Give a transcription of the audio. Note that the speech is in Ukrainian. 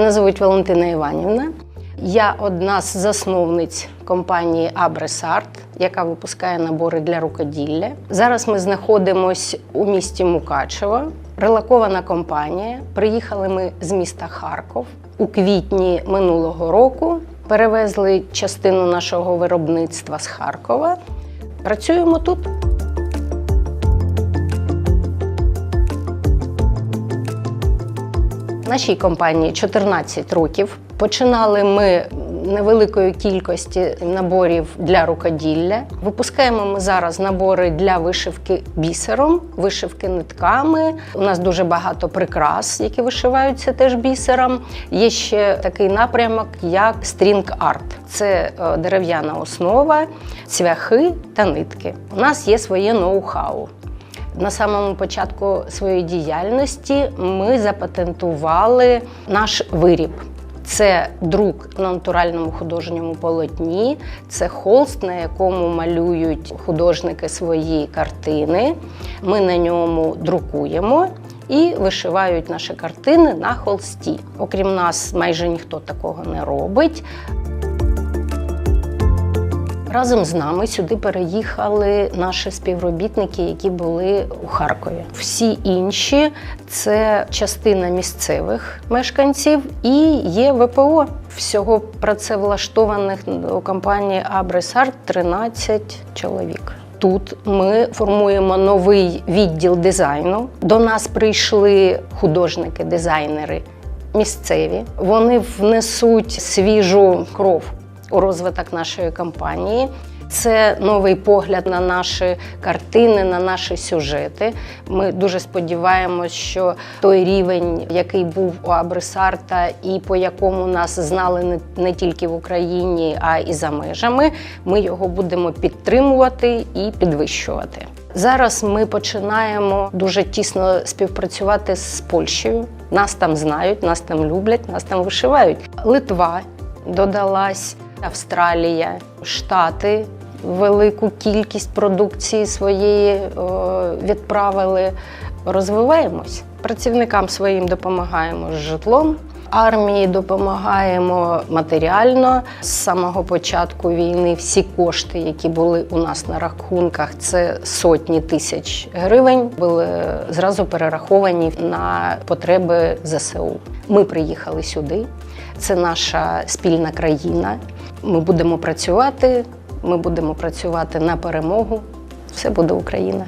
Мене звуть Валентина Іванівна. Я одна з засновниць компанії Абресарт, яка випускає набори для рукоділля. Зараз ми знаходимося у місті Мукачево. Релакована компанія. Приїхали ми з міста Харков у квітні минулого року. Перевезли частину нашого виробництва з Харкова. Працюємо тут. Нашій компанії 14 років. Починали ми невеликої кількості наборів для рукоділля. Випускаємо ми зараз набори для вишивки бісером, вишивки нитками. У нас дуже багато прикрас, які вишиваються теж бісером. Є ще такий напрямок, як стрінг арт. Це е, дерев'яна основа, цвяхи та нитки. У нас є своє ноу-хау. На самому початку своєї діяльності ми запатентували наш виріб. Це друк на натуральному художньому полотні, це холст, на якому малюють художники свої картини. Ми на ньому друкуємо і вишивають наші картини на холсті. Окрім нас, майже ніхто такого не робить. Разом з нами сюди переїхали наші співробітники, які були у Харкові. Всі інші це частина місцевих мешканців і є ВПО. Всього працевлаштованих у компанії Абресарт 13 чоловік. Тут ми формуємо новий відділ дизайну. До нас прийшли художники, дизайнери місцеві. Вони внесуть свіжу кров у розвиток нашої компанії. Це новий погляд на наші картини, на наші сюжети. Ми дуже сподіваємось, що той рівень, який був у Абрисарта, і по якому нас знали не, тільки в Україні, а і за межами, ми його будемо підтримувати і підвищувати. Зараз ми починаємо дуже тісно співпрацювати з Польщею. Нас там знають, нас там люблять, нас там вишивають. Литва додалась. Австралія, Штати велику кількість продукції своєї відправили. Розвиваємось. Працівникам своїм допомагаємо з житлом. Армії допомагаємо матеріально з самого початку війни. Всі кошти, які були у нас на рахунках, це сотні тисяч гривень, були зразу перераховані на потреби ЗСУ. Ми приїхали сюди. Це наша спільна країна. Ми будемо працювати. Ми будемо працювати на перемогу. Все буде Україна.